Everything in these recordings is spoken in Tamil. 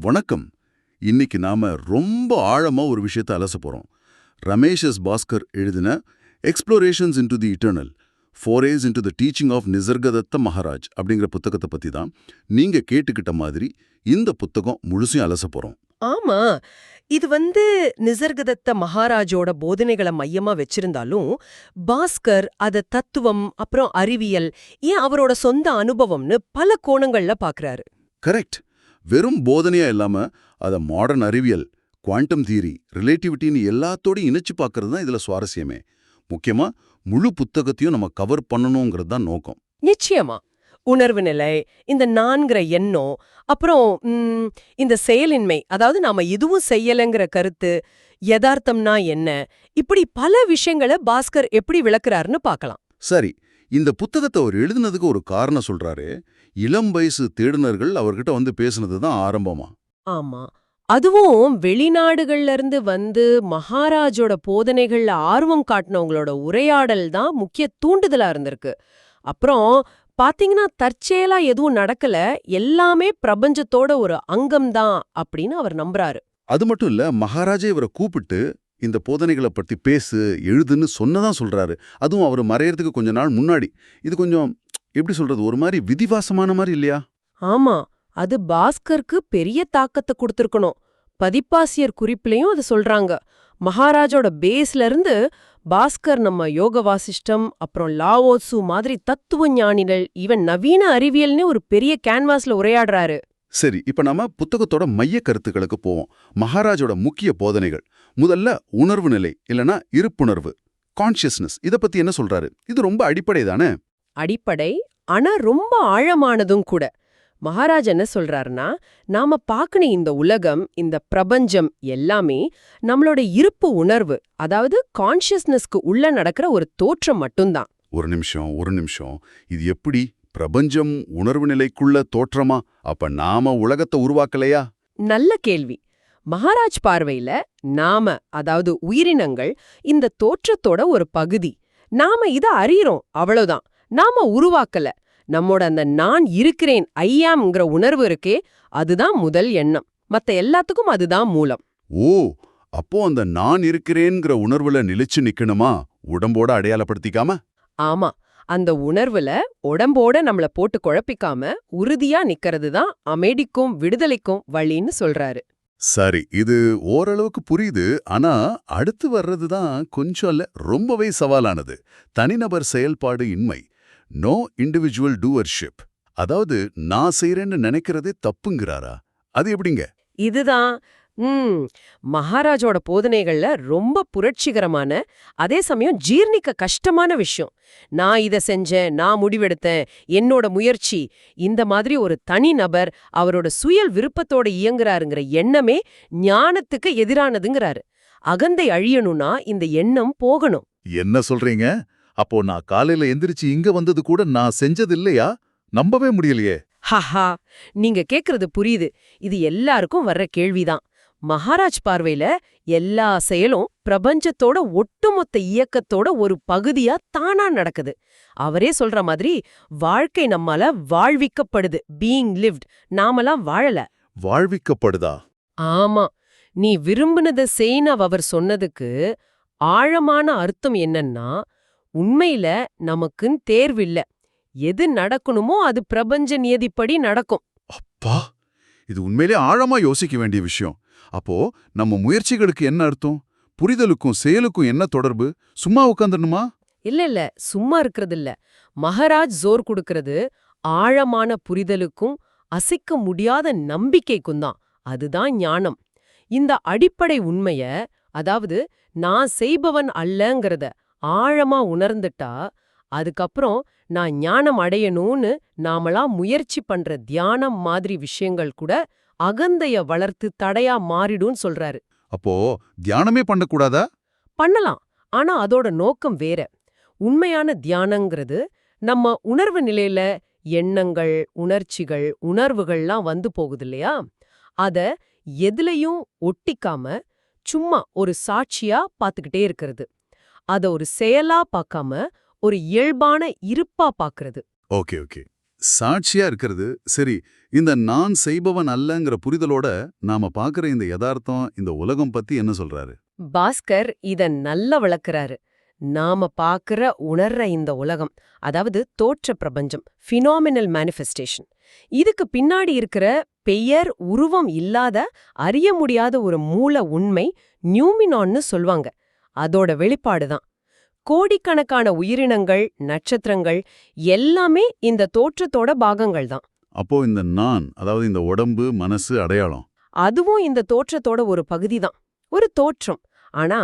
வணக்கம். இன்னைக்கு நாம ரொம்ப ஆழமா ஒரு விஷயத்தை அலச போறோம். ரமேஷ் எஸ் பாஸ்கர் எழுதின explorations into the eternal forays into the teaching of Nisargadatta Maharaj அப்படிங்கிற புத்தகத்தை பத்தி தான் நீங்க கேட்டுக்கிட்ட மாதிரி இந்த புத்தகம் முழுசையும் அலச போறோம். ஆமா. இது வந்து நிசர்கதத்த மகாராஜோட போதனைகளை மையமா வச்சிருந்தாலும் பாஸ்கர் அத தத்துவம் அப்புறம் அறிவியல் ஏன் அவரோட சொந்த அனுபவம்னு பல கோணங்கள்ல பாக்குறாரு. கரெக்ட் வெறும் போதனையா இல்லாம அத மாடர்ன் அறிவியல் குவாண்டம் தியரி ரிலேட்டிவிட்டின்னு எல்லாத்தோடையும் இணைச்சு பார்க்கறது தான் இதுல சுவாரஸ்யமே. முக்கியமா முழு புத்தகத்தையும் நம்ம கவர் பண்ணணுங்கிறது தான் நோக்கம். நிச்சயமா. உணர்வு நிலை இந்த நான்கிற எண்ணம் அப்புறம் இந்த செயலின்மை அதாவது நாம இதுவும் செய்யலைங்கிற கருத்து யதார்த்தம்னா என்ன இப்படி பல விஷயங்களை பாஸ்கர் எப்படி விளக்குறாருன்னு பார்க்கலாம் சரி இந்த புத்தகத்தை அவர் எழுதினதுக்கு ஒரு காரணம் சொல்றாரு. இளம் வயசு தேடுனர்கள் அவர்கிட்ட வந்து பேசுனது தான் ஆரம்பமா. ஆமா. அதுவும் வெளிநாடுகள்ல இருந்து வந்து மகாராஜோட போதனைகள்ல ஆர்வம் காட்டினவங்களோட உரையாடல் தான் முக்கிய தூண்டுதலா இருந்திருக்கு. அப்புறம் பாத்தீங்கன்னா தற்செயலா எதுவும் நடக்கல எல்லாமே பிரபஞ்சத்தோட ஒரு அங்கம்தான் அப்படின்னு அவர் நம்புறாரு. அது மட்டும் இல்ல மகாராஜா இவரை கூப்பிட்டு இந்த போதனைகளை பத்தி பேசு எழுதுன்னு சொன்னதான் சொல்றாரு. அதுவும் அவர் மறையறதுக்கு கொஞ்ச நாள் முன்னாடி. இது கொஞ்சம் எப்படி சொல்றது ஒரு மாதிரி விதிவாசமான மாதிரி இல்லையா? ஆமா அது பாஸ்கருக்கு பெரிய தாக்கத்தை கொடுத்திருக்கணும். பதிப்பாசியர் குறிப்பிலையும் அது சொல்றாங்க. மகாராஜோட பேஸ்ல இருந்து பாஸ்கர் நம்ம யோக வாசிஷ்டம் அப்புறம் லாவோத்சு மாதிரி தத்துவ ஞானிகள் ஈவன் நவீன அறிவியல்னு ஒரு பெரிய கேன்வாஸ்ல உரையாடுறாரு. சரி இப்ப நாம புத்தகத்தோட மைய கருத்துக்களுக்கு போவோம். மகாராஜோட முக்கிய போதனைகள். முதல்ல உணர்வு நிலை இல்லனா இருப்புணர்வு கான்ஷியஸ்னஸ் இத பத்தி என்ன சொல்றாரு? இது ரொம்ப அடிப்படை தானே அடிப்படை ஆனா ரொம்ப ஆழமானதும் கூட. மகாராஜ் என்ன சொல்றாருன்னா நாம பார்க்கணும் இந்த உலகம் இந்த பிரபஞ்சம் எல்லாமே நம்மளோட இருப்பு உணர்வு அதாவது கான்ஷியஸ்னஸ்க்கு உள்ள நடக்கிற ஒரு தோற்றம் மட்டும்தான். ஒரு நிமிஷம் ஒரு நிமிஷம். இது எப்படி பிரபஞ்சம் உணர்வு நிலைக்குள்ள தோற்றமா? அப்ப நாம உலகத்தை உருவாக்கலையா? நல்ல கேள்வி. மகாராஜ் பார்வையில நாம அதாவது உயிரினங்கள் இந்த தோற்றத்தோட ஒரு பகுதி. நாம இத அறியறோம் அவ்வளவுதான். நாம உருவாக்கல. நம்மோட அந்த நான் இருக்கிறேன் ஐயாம்ங்கிற உணர்வு இருக்கே அதுதான் முதல் எண்ணம். மத்த எல்லாத்துக்கும் அதுதான் மூலம். ஓ அப்போ அந்த நான் இருக்கிறேங்கிற உணர்வுல நிலைச்சு நிக்கணுமா? உடம்போட அடையாளப்படுத்திக்காம? ஆமா அந்த உணர்வுல உடம்போட நம்மள போட்டு குழப்பிக்காம உறுதியா நிக்கிறது தான் அமைதிக்கும் விடுதலைக்கும் வழின்னு சொல்றாரு. சரி இது ஓரளவுக்கு புரியுது. ஆனா அடுத்து வர்றது தான் கொஞ்சம் இல்ல ரொம்பவே சவாலானது. தனிநபர் செயல்பாடு இன்மை. நோ இண்டிவிஜுவல் டூவர்ஷிப் அதாவது நான் செய்றேன்னு நினைக்கிறதே தப்புங்கிறாரா? அது எப்படிங்க? இதுதான் ம் மகாராஜோட போதனைகள்ல ரொம்ப புரட்சிகரமான அதே சமயம் ஜீர்ணிக்க கஷ்டமான விஷயம். நான் இத செஞ்சேன் நான் முடிவெடுத்தேன் என்னோட முயற்சி இந்த மாதிரி ஒரு தனி நபர் அவரோட சுயல் விருப்பத்தோட இயங்குறாருங்கிற எண்ணமே ஞானத்துக்கு எதிரானதுங்கிறாரு. அகந்தை அழியணும்னா இந்த எண்ணம் போகணும். என்ன சொல்றீங்க? அப்போ நான் காலையில எந்திரிச்சு இங்க வந்தது கூட நான் செஞ்சது இல்லையா நம்பவே முடியலையே. ஹஹா நீங்க கேக்குறது புரியுது. இது எல்லாருக்கும் வர்ற கேள்விதான். மகாராஜ் பார்வையில எல்லா செயலும் பிரபஞ்சத்தோட ஒட்டுமொத்த இயக்கத்தோட ஒரு பகுதியா தானா நடக்குது. அவரே சொல்ற மாதிரி வாழ்க்கை நம்மால வாழ்விக்கப்படுது. பீயிங் லிவ்ட் நாமெல்லாம் வாழல. வாழ்விக்கப்படுதா? ஆமா. நீ விரும்பினத செய்ன அவர் சொன்னதுக்கு ஆழமான அர்த்தம் என்னன்னா உண்மையில நமக்குன்னு தேர்வில்ல. எது நடக்கணுமோ அது பிரபஞ்ச நியதிப்படி நடக்கும். பா இது உண்மையிலே ஆழமா யோசிக்க வேண்டிய விஷயம். அப்போ நம்ம முயற்சிகளுக்கு என்ன அர்த்தம்? புரிதலுக்கும் செயலுக்கும் என்ன தொடர்பு? சும்மா உட்காந்துடணுமா இல்ல இல்ல சும்மா இருக்கிறது இல்ல மகாராஜ் ஜோர் கொடுக்கறது ஆழமான புரிதலுக்கும் அசைக்க முடியாத நம்பிக்கைக்கும் தான். அதுதான் ஞானம். இந்த அடிப்படை உண்மைய அதாவது நான் செய்பவன் அல்லங்கறத ஆழமா உணர்ந்துட்டா அதுக்கப்புறம் நான் ஞானம் அடையணும்னு நாமளா முயற்சி பண்ற தியானம் மாதிரி விஷயங்கள் கூட அகந்தைய வளர்த்து தடையா மாறிடும்னு சொல்றாரு. அப்போ தியானமே பண்ணக்கூடாதா? பண்ணலாம். ஆனா அதோட நோக்கம் வேற. உண்மையான தியானங்கிறது நம்ம உணர்வு நிலையில எண்ணங்கள் உணர்ச்சிகள் உணர்வுகள்லாம் வந்து போகுது இல்லையா அத எதுலயும் ஒட்டிக்காம சும்மா ஒரு சாட்சியா பாத்துக்கிட்டே இருக்கிறது. அத ஒரு செயலா பார்க்காம ஒரு இயல்பான இருப்பா பார்க்கறது ஓகே ஓகே. சாட்சியா இருக்கிறது. சரி இந்த நான் செய்பவன் அல்லங்கிற புரிதலோட நாம பார்க்கிற இந்த யதார்த்தம் இந்த உலகம் பத்தி என்ன சொல்றாரு? பாஸ்கர் இத நல்லா விளக்குறாரு. நாம பாக்குற உணர்ற இந்த உலகம் அதாவது தோற்ற பிரபஞ்சம் ஃபினாமினல் மேனிஃபெஸ்டேஷன் இதுக்கு பின்னாடி இருக்கிற பெயர் உருவம் இல்லாத அறிய முடியாத ஒரு மூல உண்மை நியூமினான்னு சொல்வாங்க. அதோட வெளிப்பாடுதான் கோடிக்கணக்கான உயிரினங்கள் நட்சத்திரங்கள் எல்லாமே இந்த தோற்றத்தோட பாகங்கள் தான். அப்போ இந்த நான் அதாவது இந்த உடம்பு மனசு அடையாளம். அதுவும் இந்த தோற்றத்தோட ஒரு பகுதிதான் ஒரு தோற்றம். ஆனா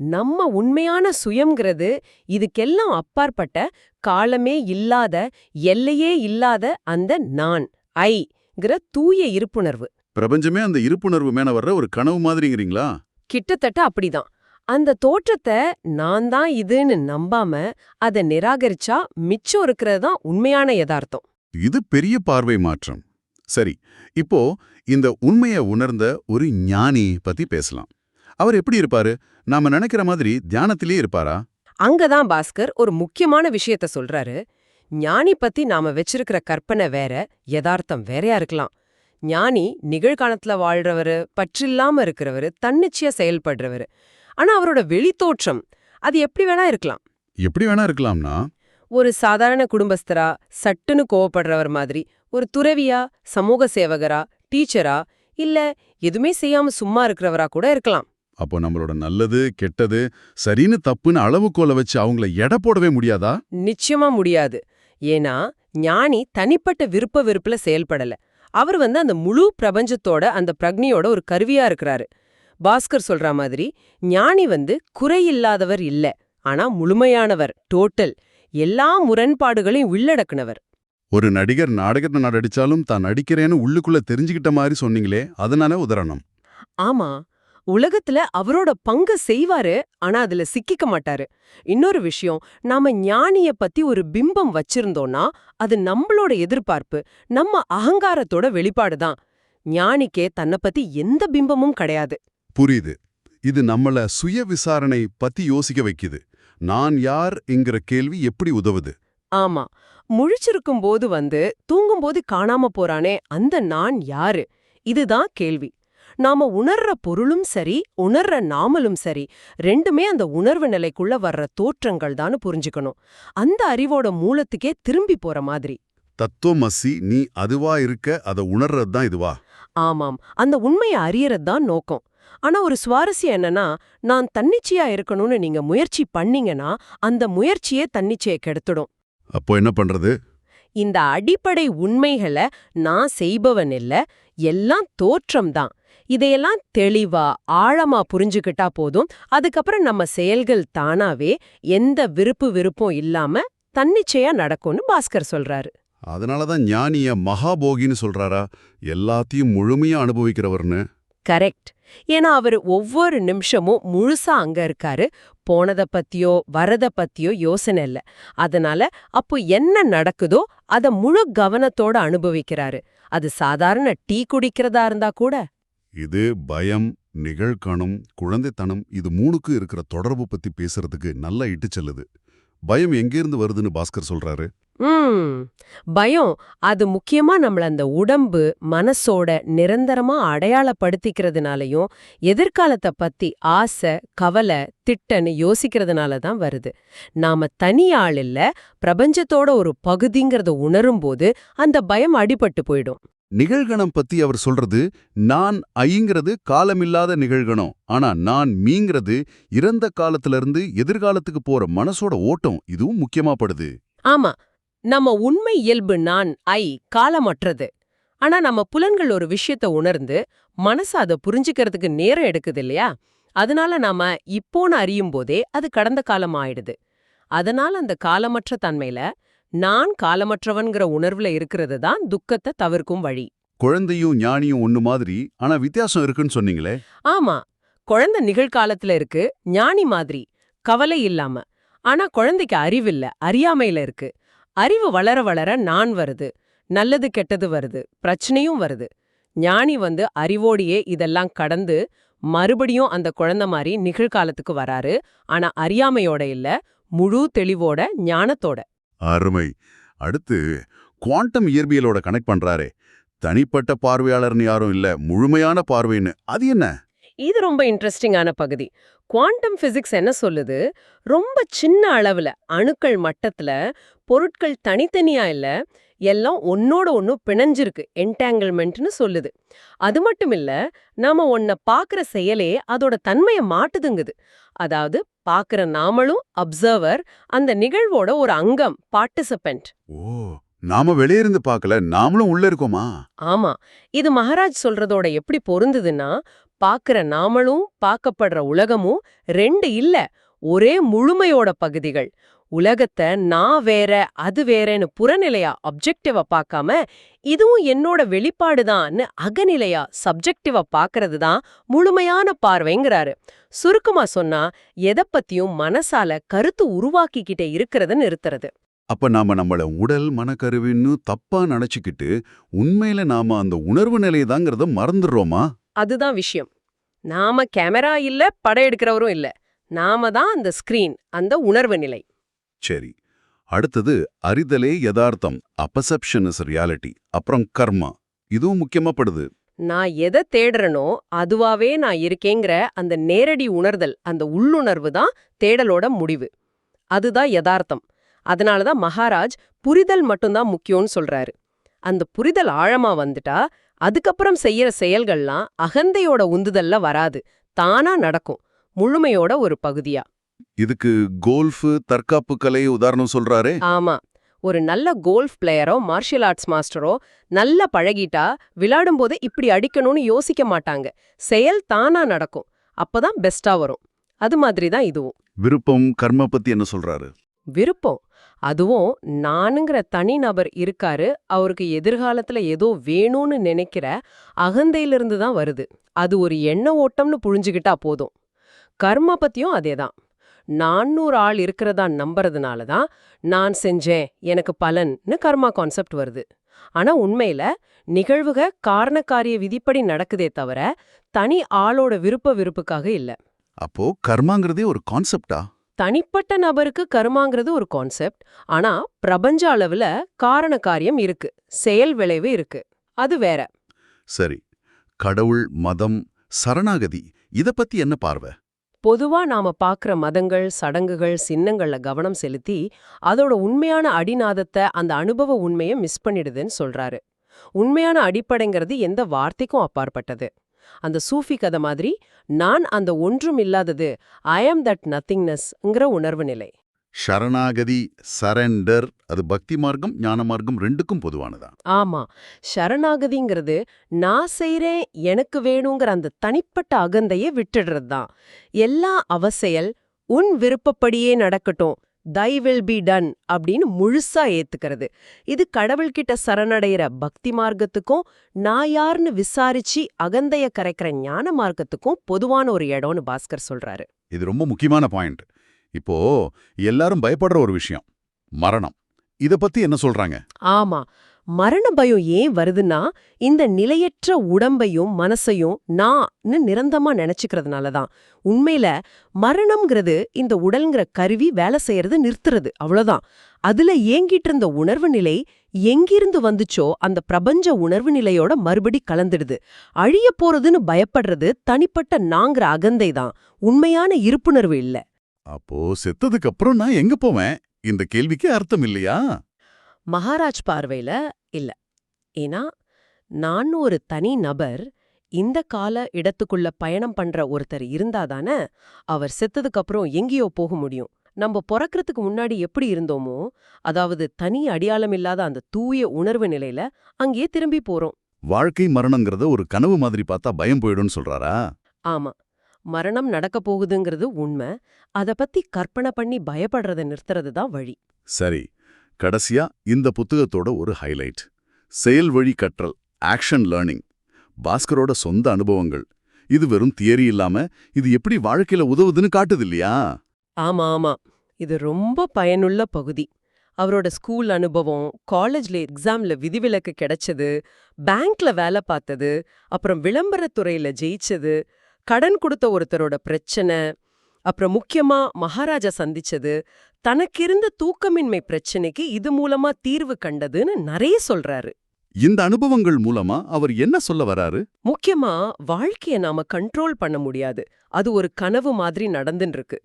நம்ம உண்மையான சுயம்ங்கிறது இதுக்கெல்லாம் அப்பாற்பட்ட காலமே இல்லாத எல்லையே இல்லாத அந்த நான் ஐங்கிற தூய இருப்புணர்வு. பிரபஞ்சமே அந்த இருப்புணர்வு மேல வர்ற ஒரு கனவு மாதிரிங்கிறீங்களா? கிட்டத்தட்ட அப்படிதான். அந்த தோற்றத்தை நான் தான் இதுன்னு நம்பாம அதை நிராகரிச்சா மிச்சம் இருக்கிறது தான் உண்மையான யதார்த்தம். இது பெரிய பார்வை மாற்றம். சரி இப்போ இந்த உண்மையை உணர்ந்த ஒரு ஞானி பத்தி பேசலாம். அவர் எப்படி இருப்பாரு? நாம நினைக்கிற மாதிரி தியானத்திலே இருப்பாரா? அங்கதான் பாஸ்கர் ஒரு முக்கியமான விஷயத்த சொல்றாரு. ஞானி பத்தி நாம வச்சிருக்கிற கற்பனை வேற யதார்த்தம் வேறையா இருக்கலாம். ஞானி நிகழ்காலத்துல வாழ்றவரு பற்றில்லாம இருக்கிறவரு தன்னிச்சையா செயல்படுறவரு. ஆனா அவரோட வெளித்தோற்றம் அது எப்படி வேணா இருக்கலாம். எப்படி வேணா இருக்கலாம்னா? ஒரு சாதாரண குடும்பஸ்தரா சட்டுன்னு கோவப்படுறவர் மாதிரி ஒரு துறவியா சமூக சேவகரா டீச்சரா இல்ல எதுவுமே செய்யாம சும்மா இருக்கிறவரா கூட இருக்கலாம். அப்போ நம்மளோட நல்லது கெட்டது சரின்னு தப்புன்னு அளவுகோலை வச்சு அவங்கள எடை போடவே முடியாதா? நிச்சயமா முடியாது. ஏன்னா ஞானி தனிப்பட்ட விருப்ப வெறுப்புல செயல்படல. அவர் வந்து அந்த முழு பிரபஞ்சத்தோட அந்த பிரக்னியோட ஒரு கருவியா இருக்கிறாரு. பாஸ்கர் சொல்ற மாதிரி ஞானி வந்து குறையில்லாதவர் இல்ல. ஆனா முழுமையானவர் டோட்டல் எல்லா முரண்பாடுகளையும் உள்ளடக்குனவர். ஒரு நடிகர் நாடகத்தை நடிச்சாலும் தான் நடிக்கிறேன்னு உள்ளுக்குள்ள தெரிஞ்சுக்கிட்ட மாதிரி சொன்னீங்களே அதனால உதாரணம். ஆமா உலகத்துல அவரோட பங்கு செய்வாரு ஆனா அதுல சிக்கிக்க மாட்டாரு. இன்னொரு விஷயம் நாம ஞானிய பத்தி ஒரு பிம்பம் வச்சிருந்தோம்னா அது நம்மளோட எதிர்பார்ப்பு நம்ம அகங்காரத்தோட வெளிப்பாடுதான் ஞானிக்கே தன்னை பத்தி எந்த பிம்பமும் கிடையாது. புரியுது. இது நம்மள சுய விசாரணை பத்தி யோசிக்க வைக்குது. நான் யார் என்கிற கேள்வி எப்படி உதவுது? ஆமா. முழிச்சிருக்கும் போது வந்து தூங்கும்போது காணாம போறானே அந்த நான் யாரு? இதுதான் கேள்வி. நாம உணர்ற பொருளும் சரி உணர்ற நாமலும் சரி ரெண்டுமே அந்த உணர்வு நிலைக்குள்ள வர்ற தோற்றங்கள் தான் புரிஞ்சுக்கணும். அந்த அறிவோட மூலத்துக்கே திரும்பி போற மாதிரி. தத்துவமசி நீ அதுவா இருக்க அதை உணர்றது தான் இதுவா? ஆமாம். அந்த உண்மையை அறியறது தான் நோக்கம். ஆனா ஒரு சுவாரஸ்யம் என்னன்னா நான் தன்னிச்சையா இருக்கணும்னு நீங்க முயற்சி பண்ணீங்கன்னா அந்த முயற்சியே தன்னிச்சையை கெடுத்துடும். அப்போ என்ன பண்றது? இந்த அடிப்படை உண்மைகளை நான் செய்பவன் இல்ல எல்லாம் தோற்றம் தான். இதையெல்லாம் தெளிவா ஆழமா புரிஞ்சுக்கிட்டா போதும். அதுக்கப்புறம் நம்ம செயல்கள் தானாவே எந்த விருப்பு விருப்பம் இல்லாம தன்னிச்சையா நடக்கும்னு பாஸ்கர் சொல்றாரு. அதனாலதான் ஞானிய மகாபோகின்னு சொல்றாரா? எல்லாத்தையும் முழுமையா அனுபவிக்கிறவர்னு. கரெக்ட். ஏன்னா அவர் ஒவ்வொரு நிமிஷமும் முழுசா அங்க இருக்காரு. போனத பத்தியோ வரத பத்தியோ யோசனை இல்ல. அதனால அப்போ என்ன நடக்குதோ அத முழு கவனத்தோட அனுபவிக்கிறாரு. அது சாதாரண டீ குடிக்கிறதா இருந்தா கூட. இது பயம் நிகழ்காணம் குழந்தைத்தனம் இது மூணுக்கு இருக்கிற தொடர்பு பத்தி பேசுறதுக்கு நல்லா இட்டு செல்லுது பயம் எங்கேருந்து வருதுன்னு பாஸ்கர் சொல்றாரு? ம். பயம் அது முக்கியமா நம்மள அந்த உடம்பு மனசோட நிரந்தரமா அடையாளப்படுத்திக்கிறதுனாலயும் எதிர்காலத்தை பத்தி ஆசை கவலை திட்டன்னு யோசிக்கிறதுனால தான் வருது. நாம தனி ஆள் இல்ல பிரபஞ்சத்தோட ஒரு பகுதிங்கிறத உணரும்போது அந்த பயம் அடிபட்டு போயிடும். நிகழ்கணம் பத்தி அவர் சொல்றது நான் ஐங்கிறது காலமில்லாத நிகழ்கணம் ஆனா நான் மீங்கிறது இறந்த காலத்துல இருந்து எதிர்காலத்துக்கு போற மனசோட ஓட்டம் இதுவும் முக்கியமா படுது. ஆமா நம்ம உண்மை இயல்பு நான் ஐ காலமற்றது. ஆனா நம்ம புலன்கள் ஒரு விஷயத்த உணர்ந்து மனசு அதை புரிஞ்சுக்கிறதுக்கு நேரம் எடுக்குது இல்லையா? அதனால நாம இப்போன்னு அறியும் போதே அது கடந்த காலம் ஆயிடுது. அதனால அந்த காலமற்ற தன்மையில நான் காலமற்றவன்கிற உணர்வுல இருக்கிறது தான் துக்கத்தை தவிர்க்கும் வழி. குழந்தையும் ஞானியும் ஒண்ணு மாதிரி ஆனா வித்தியாசம் இருக்குன்னு சொன்னீங்களே? ஆமா. குழந்தை நிகழ்காலத்துல இருக்கு ஞானி மாதிரி கவலை இல்லாம. ஆனா குழந்தைக்கு அறிவில்ல அறியாமையில இருக்கு. அறிவு வளர வளர நான் வருது நல்லது கெட்டது வருது பிரச்சனையும் வருது. ஞானி வந்து அறிவோடையே இதெல்லாம் கடந்து மறுபடியும் அந்த குழந்தை மாதிரி நிகழ்காலத்துக்கு வராரு. ஆனா அறியாமையோட இல்ல முழு தெளிவோட ஞானத்தோட. அருமை. அடுத்து குவாண்டம் இயற்பியலோட கனெக்ட் பண்றாரே. தனிப்பட்ட பார்வையாளர்னு யாரும் இல்ல முழுமையான பார்வைன்னு. அது என்ன? இது ரொம்ப இன்ட்ரெஸ்டிங்கான பகுதி. குவாண்டம் பிசிக்ஸ் என்ன சொல்லுது? ரொம்ப சின்ன அளவுல அணுக்கள் மட்டத்துல பொருட்கள் தனித்தனியா இல்ல எல்லாம் ஒன்னோட ஒன்னு பிணைஞ்சிருக்கு என்டாங்கிள்மெண்ட்னு சொல்லுது. அது மட்டும் இல்ல நாம ஒன்ன பாக்குற செயலே அதோட தன்மையை மாட்டுதுங்குது. அதாவது பாக்குற நாமளும் அப்சர்வர் அந்த நிகழ்வோட ஒரு அங்கம் பார்ட்டிசிபென்ட் ஓ நாம வெளியே இருந்து பார்க்கல நாமளும் உள்ள இருக்கோமா? ஆமா. இது மகாராஜ் சொல்றதோட எப்படி பொருந்துதுன்னா பாக்குற நாமளும் பார்க்கப்படுற உலகமும் ரெண்டு இல்ல ஒரே முழுமையோட பகுதிகள். உலகத்தை நான் வேற அது வேறன்னு புறநிலையா அப்ஜெக்டிவா பார்க்காம இதுவும் என்னோட வெளிப்பாடுதான்னு அகநிலையா சப்ஜெக்டிவா பார்க்கறது தான் முழுமையான பார்வைங்கிறாரு. சுருக்கமா சொன்னா எதை பத்தியும் மனசால கருத்து உருவாக்கிக்கிட்டே இருக்கிறத நிறுத்துறது. அப்ப நாம நம்மள உடல் மனக்கருவின்னு தப்பா நினைச்சுக்கிட்டு உண்மையில நாம அந்த உணர்வு நிலையதாங்கிறத மறந்துடுறோமா? அதுதான் விஷயம். நாம கேமரா இல்ல படம் எடுக்கிறவரும் இல்ல. நாம தான் அந்த ஸ்கிரீன் அந்த உணர்வு நிலை. சரி. அடுத்தது அறிதலே யதார்த்தம் அப்பசெப்ஷன் இஸ் ரியாலிட்டி அப்புறம் கர்மா. இதுவும் முக்கியமாப்படுது நான் எதை தேடுறனோ அதுவாவே நான் இருக்கேங்கிற அந்த நேரடி உணர்தல் அந்த உள்ளுணர்வு தான் தேடலோட முடிவு. அதுதான் யதார்த்தம். அதனால தான் மகாராஜ் புரிதல் மட்டும்தான் முக்கியம்னு சொல்றாரு. அந்த புரிதல் ஆழமா வந்துட்டா அதுக்கப்புறம் செய்யற செயல்கள்லாம் அகந்தையோட உந்துதல்ல வராது. தானா நடக்கும். முழுமையோட ஒரு பகுதியா. இதுக்கு கோல்ஃபு தற்காப்பு கலை உதாரணம் சொல்றாரே. ஆமா. ஒரு நல்ல கோல்ஃப் பிளேயரோ மார்ஷியல் ஆர்ட்ஸ் மாஸ்டரோ நல்லா பழகிட்டா விளையாடும்போது இப்படி அடிக்கணும்னு யோசிக்க மாட்டாங்க. செயல் தானா நடக்கும். அப்பதான் பெஸ்டா வரும். அது மாதிரி தான் இதுவும். விருப்பம் கர்ம பத்தி என்ன சொல்றாரு? விருப்பம். அதுவும் நானுங்கிற தனி நபர் இருக்காரு அவருக்கு எதிர்காலத்துல ஏதோ வேணும்னு நினைக்கிற அகந்தையிலிருந்து தான் வருது. அது ஒரு எண்ண ஓட்டம்னு புரிஞ்சுக்கிட்டா போதும். கர்மா பத்தியும் அதே தான் நானூறு ஆள் இருக்கிறதா நம்புறதுனால தான் நான் செஞ்சேன் எனக்கு பலன்னு கர்மா கான்செப்ட் வருது. ஆனா உண்மையில நிகழ்வுக காரணக்காரிய விதிப்படி நடக்குதே தவிர தனி ஆளோட விருப்ப விருப்புக்காக இல்ல. அப்போ கர்மாங்கிறதே ஒரு கான்செப்டா தனிப்பட்ட நபருக்கு கர்மாங்கிறது ஒரு கான்செப்ட் ஆனா பிரபஞ்ச அளவுல காரண காரியம் இருக்கு. செயல் விளைவு இருக்கு. அது வேற. சரி. கடவுள் மதம் சரணாகதி இத பத்தி என்ன பார்வை? பொதுவா நாம பாக்குற மதங்கள் சடங்குகள் சின்னங்கள்ல கவனம் செலுத்தி அதோட உண்மையான அடிநாதத்தை அந்த அனுபவ உண்மையை மிஸ் பண்ணிடுதுன்னு சொல்றாரு. உண்மையான அடிப்படைங்கிறது எந்த வார்த்தைக்கும் அப்பாற்பட்டது. அந்த சூஃபி கதை மாதிரி நான் அந்த ஒன்றும் இல்லாதது ஐ ஆம் தட் நத்திங்னஸ்ங்கிற உணர்வு நிலை. சரணாகதி சரண்டர் அது பக்தி மார்க்கம் ஞான மார்க்கம் ரெண்டுக்கும் பொதுவானதா? ஆமா. சரணாகதிங்கிறது நான் செய்றேன் எனக்கு வேணுங்கிற அந்த தனிப்பட்ட அகந்தையை விட்டுடுறது தான் எல்லா அவசெயல் உன் விருப்பப்படியே நடக்கட்டும். தை வில் பி டன் அப்படின்னு முழுசா ஏத்துக்கிறது. இது கடவுள்கிட்ட சரணடைகிற பக்தி மார்க்கத்துக்கும் நான் யாருன்னு விசாரிச்சு அகந்தைய கரைக்கிற ஞான மார்க்கத்துக்கும் பொதுவான ஒரு இடம்னு பாஸ்கர் சொல்றாரு. இது ரொம்ப முக்கியமான பாயிண்ட். இப்போ எல்லாரும் பயப்படுற ஒரு விஷயம் மரணம். இத பத்தி என்ன சொல்றாங்க? ஆமா. மரண பயம் ஏன் வருதுன்னா இந்த நிலையற்ற உடம்பையும் மனசையும் நான்னு நிரந்தமா நினைச்சுக்கிறதுனால தான். உண்மையில மரணம்ங்கிறது இந்த உடல்ங்கிற கருவி வேலை செய்யறது நிறுத்துறது அவ்வளோதான் அதுல ஏங்கிட்டு இருந்த உணர்வு நிலை எங்கிருந்து வந்துச்சோ அந்த பிரபஞ்ச உணர்வு நிலையோட மறுபடி கலந்துடுது. அழிய போறதுன்னு பயப்படுறது தனிப்பட்ட நாங்கிற அகந்தை தான். உண்மையான இருப்புணர்வு இல்ல. அப்போ செத்ததுக்கு அப்புறம் நான் எங்க போவேன்? இந்த கேள்விக்கு அர்த்தம் இல்லையா? மகாராஜ் பார்வையில இல்ல. ஏன்னா நான் ஒரு தனி நபர் இந்த கால இடத்துக்குள்ள பயணம் பண்ற ஒருத்தர் இருந்தாதானே அவர் செத்ததுக்கு அப்புறம் எங்கேயோ போக முடியும். நம்ம பிறக்கறதுக்கு முன்னாடி எப்படி இருந்தோமோ அதாவது தனி அடியாளம் இல்லாத அந்த தூய உணர்வு நிலையில அங்கேயே திரும்பி போறோம். வாழ்க்கை மரணங்கிறத ஒரு கனவு மாதிரி பார்த்தா பயம் போயிடும்னு சொல்றாரா? ஆமா. மரணம் நடக்க போகுதுங்கிறது உண்மை. அத பத்தி கற்பனை பண்ணி பயப்படுறத நிறுத்துறது தான் வழி. சரி. கடைசியா இந்த புத்தகத்தோட ஒரு ஹைலைட் செயல் வழி கற்றல் ஆக்ஷன் லேர்னிங் பாஸ்கரோட சொந்த அனுபவங்கள். இது வெறும் தியரி இல்லாம இது எப்படி வாழ்க்கையில உதவுதுன்னு காட்டுது இல்லையா ஆமா ஆமா. இது ரொம்ப பயனுள்ள பகுதி. அவரோட ஸ்கூல் அனுபவம் காலேஜ்ல எக்ஸாம்ல விதிவிலக்கு கிடைச்சது பேங்க்ல வேலை பார்த்தது அப்புறம் விளம்பரத்துறையில ஜெயிச்சது கடன் கொடுத்த ஒருத்தரோட பிரச்சனை அப்புறம் முக்கியமா மகாராஜா சந்திச்சது தனக்கிருந்த தூக்கமின்மை பிரச்சனைக்கு இது மூலமா தீர்வு கண்டதுன்னு நிறைய சொல்றாரு. இந்த அனுபவங்கள் மூலமா அவர் என்ன சொல்ல வராரு? முக்கியமா வாழ்க்கைய நாம கண்ட்ரோல் பண்ண முடியாது. அது ஒரு கனவு மாதிரி நடந்துன்னு இருக்கு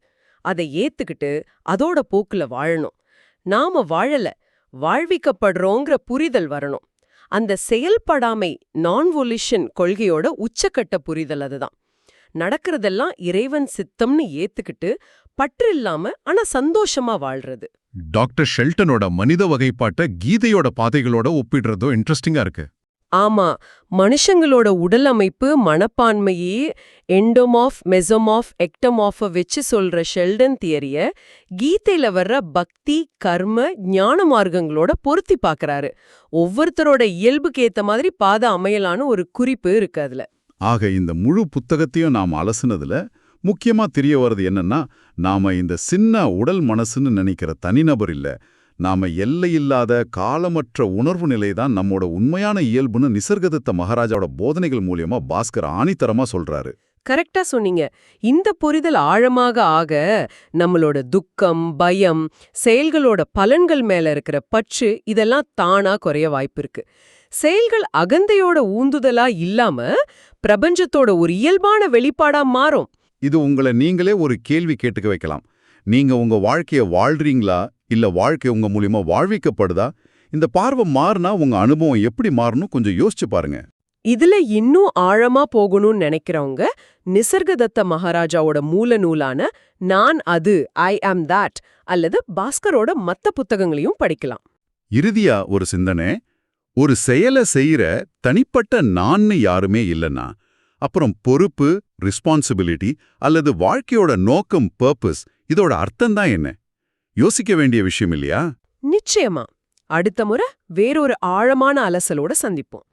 அதை ஏத்துக்கிட்டு அதோட போக்குல வாழணும். நாம வாழல வாழ்விக்கப்படுறோங்கிற புரிதல் வரணும். அந்த செயல்படாமை நான் வொலிஷன் கொள்கையோட உச்சக்கட்ட புரிதல் அதுதான். நடக்கிறதெல்லாம் இறைவன் சித்தம்னு ஏத்துக்கிட்டு பற்று இல்லாம ஆனா சந்தோஷமா வாழ்றது. டாக்டர் ஷெல்டனோட மனித வகைப்பாட்ட கீதையோட பாதைகளோட ஒப்பிடுறதும் இன்ட்ரெஸ்டிங்கா இருக்கு. ஆமா மனுஷங்களோட உடல் அமைப்பு மனப்பான்மையே எண்டோமாஃப் மெசோமாஃப் எக்டமாஃப வச்சு சொல்ற ஷெல்டன் தியரிய கீதையில வர்ற பக்தி கர்ம ஞான மார்க்கங்களோட பொருத்தி பார்க்கறாரு ஒவ்வொருத்தரோட இயல்புக்கு ஏத்த மாதிரி பாதை அமையலான்னு ஒரு குறிப்பு இருக்கு அதுல. ஆக இந்த முழு புத்தகத்தையும் நாம் அலசுனதுல முக்கியமா தெரிய வர்றது என்னன்னா நாம இந்த சின்ன உடல் மனசுன்னு நினைக்கிற தனிநபர் இல்ல. நாம எல்லையில்லாத காலமற்ற உணர்வு நிலை தான் நம்மோட உண்மையான இயல்புன்னு நிசர்கதத்த மகாராஜாவோட போதனைகள் மூலியமா பாஸ்கர் ஆணித்தரமா சொல்றாரு. கரெக்டா சொன்னீங்க. இந்த புரிதல் ஆழமாக ஆக நம்மளோட துக்கம் பயம் செயல்களோட பலன்கள் மேல இருக்கிற பற்று இதெல்லாம் தானா குறைய வாய்ப்பு இருக்கு. செயல்கள் அகந்தையோட ஊந்துதலா இல்லாம பிரபஞ்சத்தோட ஒரு இயல்பான வெளிப்பாடா மாறும். இது உங்களை நீங்களே ஒரு கேள்வி கேட்டுக்க வைக்கலாம். நீங்க உங்க வாழ்க்கைய வாழ்றீங்களா? இல்ல வாழ்க்கை உங்க மூலியமா வாழ்விக்கப்படுதா? இந்த பார்வை மாறினா உங்க அனுபவம் எப்படி மாறணும் கொஞ்சம் யோசிச்சு பாருங்க. இதுல இன்னும் ஆழமா போகணும்னு நினைக்கிறவங்க நிசர்கதத்த மகாராஜாவோட மூல நூலான நான் அது ஐ ஆம் that அல்லது பாஸ்கரோட மத்த புத்தகங்களையும் படிக்கலாம். இறுதியா ஒரு சிந்தனை ஒரு செயலை செய்யற தனிப்பட்ட நான்னு யாருமே இல்லைன்னா அப்புறம் பொறுப்பு ரெஸ்பான்சிபிலிட்டி அல்லது வாழ்க்கையோட நோக்கம் பர்பஸ் இதோட அர்த்தம் தான் என்ன? யோசிக்க வேண்டிய விஷயம் இல்லையா? நிச்சயமா. அடுத்த முறை வேறொரு ஆழமான அலசலோட சந்திப்போம்.